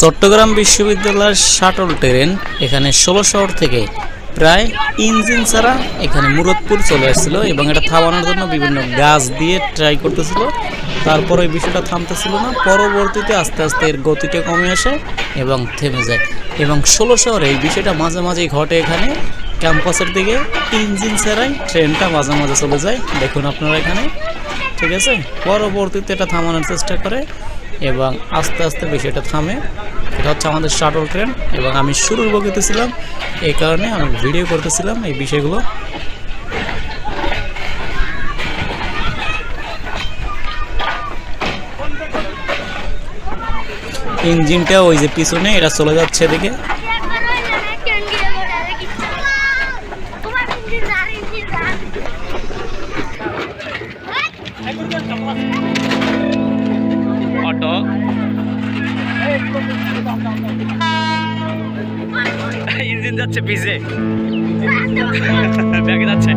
চট্টগ্রাম বিশ্ববিদ্যালয়ের shuttle train এখানে ষোলো শহর থেকে প্রায় ইঞ্জিন ছাড়া এখানে মুরদপুর চলে আসছিল এবং এটা থামানোর জন্য বিভিন্ন গাছ দিয়ে ট্রাই করতেছিল। তারপর ওই বিষয়টা থামতেছিল না। পরবর্তীতে আস্তে আস্তে এর গতিটা কমে আসে এবং থেমে যায়। এবং ষোলো শহরে এই বিষয়টা মাঝে মাঝেই ঘটে এখানে। ক্যাম্পাসের দিকে ইঞ্জিন ছাড়াই ট্রেনটা মাঝে মাঝে চলে যায়। দেখুন আপনারা এখানে। ঠিক আছে? পরবর্তীতে এটা থামানোর চেষ্টা করে। এবং আস্তে আস্তে বিষয়টা থামে। এটা হচ্ছে আমাদের শাটল ট্রেন এবং আমি শুরুর বগিতে ছিলাম এই কারণে আমি ভিডিও করতেছিলাম এই বিষয়গুলো। ইঞ্জিনটা ওই যে পিছনে, এটা চলে যাচ্ছে এদিকে। ইঞ্জিন যাচ্ছে পিছে ব্যাগে যাচ্ছে।